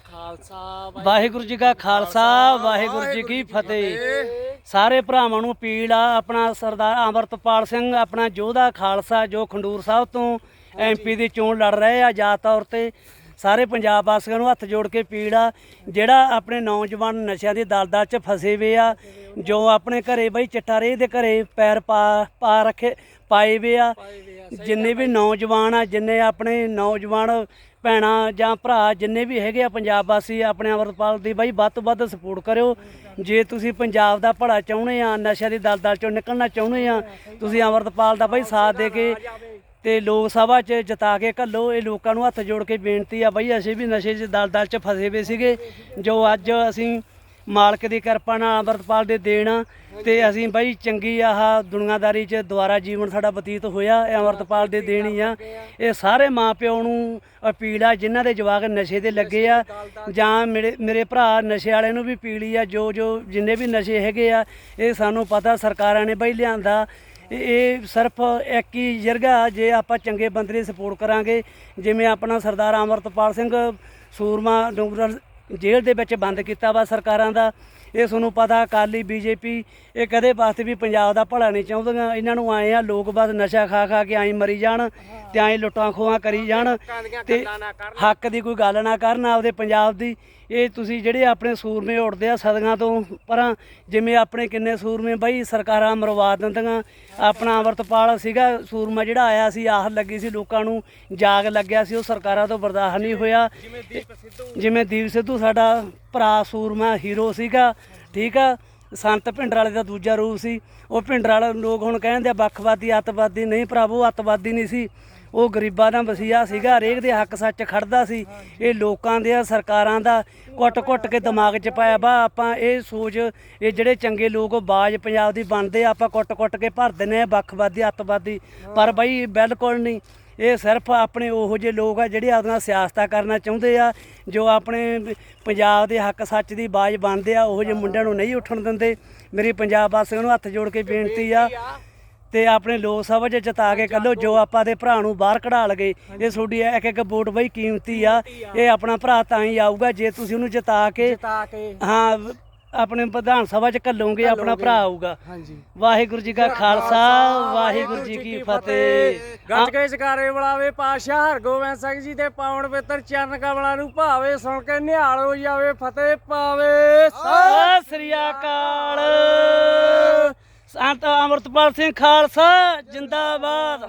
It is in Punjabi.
ਖਾਲਸਾ ਵਾਹਿਗੁਰੂ ਜੀ ਕਾ ਖਾਲਸਾ ਵਾਹਿਗੁਰੂ ਜੀ ਕੀ ਫਤਿਹ। ਸਾਰੇ ਭਰਾਵਾਂ ਨੂੰ ਅਪੀਲ ਆ ਆਪਣਾ ਸਰਦਾਰ ਅਮਰਤਪਾਲ ਸਿੰਘ ਆਪਣਾ ਯੋਧਾ ਖਾਲਸਾ ਜੋ ਖੰਡੂਰ ਸਾਹਿਬ ਤੋਂ ਐਮਪੀ ਦੀ ਚੋਣ ਲੜ ਰਹੇ ਆ ਜਾਤ ਤੌਰ ਤੇ ਸਾਰੇ ਪੰਜਾਬ ਵਾਸੀਆਂ ਨੂੰ ਹੱਥ ਜੋੜ ਕੇ ਅਪੀਲ ਆ ਜਿਹੜਾ ਆਪਣੇ ਨੌਜਵਾਨ ਨਸ਼ਿਆਂ ਦੀ ਦਲਦਲ 'ਚ ਫਸੇ ਵੇ ਆ ਜੋ ਆਪਣੇ ਘਰੇ ਬਈ ਚਿੱਟਾ ਰੇਹ ਦੇ ਘਰੇ ਪੈਰ ਪਾ ਪਾ ਰੱਖੇ ਪਾਏ ਵੇ ਆ। ਜਿੰਨੇ ਵੀ ਨੌਜਵਾਨ ਆ ਜਿੰਨੇ ਆਪਣੇ ਨੌਜਵਾਨ ਭੈਣਾਂ ਜਾਂ ਭਰਾ ਜਿੰਨੇ ਵੀ ਹੈਗੇ ਆ ਪੰਜਾਬ ਵਾਸੀ ਆਪਣੇ ਅਮਰਪਾਲ ਦੀ ਬਾਈ ਵੱਧ ਤੋਂ ਵੱਧ ਸਪੋਰਟ ਕਰਿਓ। ਜੇ ਤੁਸੀਂ ਪੰਜਾਬ ਦਾ ਭਲਾ ਚਾਹੁੰਦੇ ਆ ਨਸ਼ਿਆਂ ਦੀ ਦਲਦਲ ਚੋਂ ਨਿਕਲਣਾ ਚਾਹੁੰਦੇ ਆ ਤੁਸੀਂ ਅਮਰਪਾਲ ਦਾ ਬਾਈ ਸਾਥ ਦੇ ਕੇ ਤੇ ਲੋਕ ਸਭਾ 'ਚ ਜਿਤਾ ਕੇ ਘੱਲੋ। ਇਹ ਲੋਕਾਂ ਨੂੰ ਹੱਥ ਜੋੜ ਕੇ ਬੇਨਤੀ ਆ ਬਈ ਅਸੀਂ ਵੀ ਨਸ਼ੇ 'ਚ ਦਲਦਲ 'ਚ ਫਸੇ ਹੋਏ ਸੀਗੇ। ਜੋ ਅੱਜ ਅਸੀਂ ਮਾਲਕ ਦੀ ਕਿਰਪਾ ਨਾਲ ਅੰਮ੍ਰਿਤਪਾਲ ਦੇ ਦੇਣ। ਆ ਤੇ ਅਸੀਂ ਬਈ ਚੰਗੀ ਆਹ ਦੁਨੀਆਦਾਰੀ 'ਚ ਦੁਆਰਾ ਜੀਵਨ ਸਾਡਾ ਬਤੀਤ ਹੋਇਆ, ਇਹ ਅੰਮ੍ਰਿਤਪਾਲ ਦੇ ਦੇਣ ਹੀ ਆ। ਇਹ ਸਾਰੇ ਮਾਪਿਓ ਨੂੰ ਅਪੀਲ ਆ, ਜਿਨ੍ਹਾਂ ਦੇ ਜਵਾਕ ਨਸ਼ੇ ਦੇ ਲੱਗੇ ਆ, ਜਾਂ ਮੇਰੇ ਮੇਰੇ ਭਰਾ ਨਸ਼ੇ ਵਾਲੇ ਨੂੰ ਵੀ ਪੀਲੀ ਆ, ਜੋ ਜੋ ਜਿੰਨੇ ਵੀ ਨਸ਼ੇ ਹੈਗੇ ਆ, ਇਹ ਸਾਨੂੰ ਪਤਾ ਸਰਕਾਰਾਂ ਨੇ ਬਈ ਲਿਆਂਦਾ। ਇਹ- ਇਹ ਸਿਰਫ ਇੱਕ ਹੀ ਜਰਗਾ, ਜੇ ਆਪਾਂ ਚੰਗੇ ਬੰਦੇ ਦੀ ਸਪੋਰਟ ਕਰਾਂਗੇ, ਜਿਵੇਂ ਆਪਣਾ ਸਰਦਾਰ ਅਮਰਤਪਾਲ ਸਿੰਘ, ਸੂਰਮਾ, ਡੋਂਗਰ ਜੇਲ੍ਹ ਦੇ ਵਿੱਚ ਬੰਦ ਕੀਤਾ ਵਾ ਸਰਕਾਰਾਂ ਦਾ। ਇਹ ਤੁਹਾਨੂੰ ਪਤਾ ਅਕਾਲੀ ਬੀਜੇਪੀ ਇਹ ਕਦੇ ਵਾਸਤੇ ਵੀ ਪੰਜਾਬ ਦਾ ਭਲਾ ਨਹੀਂ ਚਾਹੁੰਦੀਆਂ। ਇਹਨਾਂ ਨੂੰ ਆਏ ਆ ਲੋਕ ਬਸ ਨਸ਼ਾ ਖਾ ਖਾ ਕੇ ਆਈ ਮਰੀ ਜਾਣ ਤੇ ਆਈ ਲੁੱਟਾਂ ਖੋਹਾਂ ਕਰੀ ਜਾਣ ਤੇ ਹੱਕ ਦੀ ਕੋਈ ਗੱਲ ਨਾ ਕਰਨ ਆਪਦੇ ਪੰਜਾਬ ਦੀ। ਇਹ ਤੁਸੀਂ ਜਿਹੜੇ ਆਪਣੇ ਸੂਰਮੇ ਉੱਡਦੇ ਆ ਸਦੀਆਂ ਤੋਂ ਪਰਾਂ ਜਿਵੇਂ ਆਪਣੇ ਕਿੰਨੇ ਸੂਰਮੇ ਬਈ ਸਰਕਾਰਾਂ ਮਰਵਾ ਦਿੰਦੀਆਂ। ਆਪਣਾ ਅਮਰਤਪਾਲ ਸੀਗਾ ਸੂਰਮਾ ਜਿਹੜਾ ਆਇਆ ਸੀ ਆਹ ਲੱਗੀ ਸੀ ਲੋਕਾਂ ਨੂੰ ਜਾਗ ਲੱਗਿਆ ਸੀ ਉਹ ਸਰਕਾਰਾਂ ਤੋਂ ਬਰਦਾਸ਼ਤ ਨਹੀਂ ਹੋਇਆ। ਜਿਵੇਂ ਦੀਪ ਸਿੱਧੂ ਸਾਡਾ ਭਰਾ ਸੂਰਮਾ ਹੀਰੋ ਸੀਗਾ ਠੀਕ ਆ? ਸੰਤ ਭਿੰਡਰ ਵਾਲੇ ਦਾ ਦੂਜਾ ਰੂਪ ਸੀ। ਉਹ ਭਿੰਡਰ ਵਾਲੇ ਲੋਕ ਹੁਣ ਕਹਿੰਦੇ ਆ ਵੱਖਵਾਦੀ ਅੱਤਵਾਦੀ ਨਹੀਂ ਭਰਾਵੋ ਅੱਤਵਾਦੀ ਨਹੀਂ ਸੀ। ਉਹ ਗਰੀਬਾਂ ਦਾ ਵਸੀਆ ਸੀਗਾ ਹਰੇਕ ਦੇ ਹੱਕ ਸੱਚ ਖੜਦਾ ਸੀ। ਇਹ ਲੋਕਾਂ ਦੇ ਸਰਕਾਰਾਂ ਦਾ ਕੁੱਟ-ਕੁੱਟ ਕੇ ਦਿਮਾਗ 'ਚ ਪਾਇਆ ਵਾ। ਆਪਾਂ ਇਹ ਸੋਚ ਇਹ ਜਿਹੜੇ ਚੰਗੇ ਲੋਕ ਬਾਜ ਪੰਜਾਬ ਦੀ ਬਣਦੇ ਆ, ਆਪਾਂ ਕੁੱਟ-ਕੁੱਟ ਕੇ ਭਰ ਦਿੰਦੇ ਆ ਵੱਖਵਾਦੀ ਅੱਤਵਾਦੀ। ਪਰ ਬਈ ਬਿਲਕੁਲ ਨਹੀਂ। ਇਹ ਸਿਰਫ ਆਪਣੇ ਉਹੋ ਜਿਹੇ ਲੋਕ ਆ ਜਿਹੜੇ ਆਪਣਾ ਸਿਆਸਤਾਂ ਕਰਨਾ ਚਾਹੁੰਦੇ ਆ ਜੋ ਆਪਣੇ ਪੰਜਾਬ ਦੇ ਹੱਕ ਸੱਚ ਦੀ ਬਾਜ ਬਣਦੇ ਆ ਉਹੋ ਜਿਹੇ ਮੁੰਡਿਆਂ ਨੂੰ ਨਹੀਂ ਉੱਠਣ ਦਿੰਦੇ। ਮੇਰੀ ਪੰਜਾਬ ਵਾਸੀਆਂ ਨੂੰ ਹੱਥ ਜੋੜ ਕੇ ਬੇਨਤੀ ਆ ਤੇ ਆਪਣੇ ਲੋਕ ਸਭਾ 'ਚ ਜਿਤਾ ਕੇ ਕੱਲੋ ਜੋ ਆਪਾਂ ਦੇ ਭਰਾ ਨੂੰ ਬਾਹਰ ਕਢਾ ਲਗੇ ਇਹ ਤੁਹਾਡੀ ਇੱਕ ਇੱਕ ਵੋਟ ਬਈ ਕੀਮਤੀ ਆ। ਇਹ ਆਪਣਾ ਭਰਾ ਤਾਂ ਹੀ ਆਊਗਾ ਜੇ ਤੁਸੀਂ ਉਹਨੂੰ ਜਿਤਾ ਕੇ ਜਿਤਾ ਕੇ। ਹਾਂ ਆਪਣੇ ਵਿਧਾਨ ਸਭਾ 'ਚ ਘੱਲੋਗੇ ਆਪਣਾ ਭਰਾ ਆਊਗਾ ਹਾਂਜੀ। ਵਾਹਿਗੁਰੂ ਜੀ ਕਾ ਖਾਲਸਾ ਵਾਹਿਗੁਰੂ ਜੀ ਕੀ ਫਤਿਹ। ਗੱਜ ਕੇ ਜਕਾਰੇ ਬੁਲਾਵੇ ਪਾਸ਼ਾ ਹਰਗੋਬਿੰਦ ਸਿੰਘ ਜੀ ਦੇ ਪਾਵਨ ਪਵਿੱਤਰ ਚਰਨ ਕਮਲਾਂ ਨੂੰ ਭਾਵੇ ਸੁਣ ਕੇ ਨਿਹਾਲ ਹੋ ਜਾਵੇ ਫਤਿਹ ਪਾਵੇ। ਸਤਿ ਸ੍ਰੀ ਅਕਾਲ। ਸੰਤ ਅਮਰਤਪਾਲ ਸਿੰਘ ਖਾਲਸਾ ਜਿੰਦਾਬਾਦ।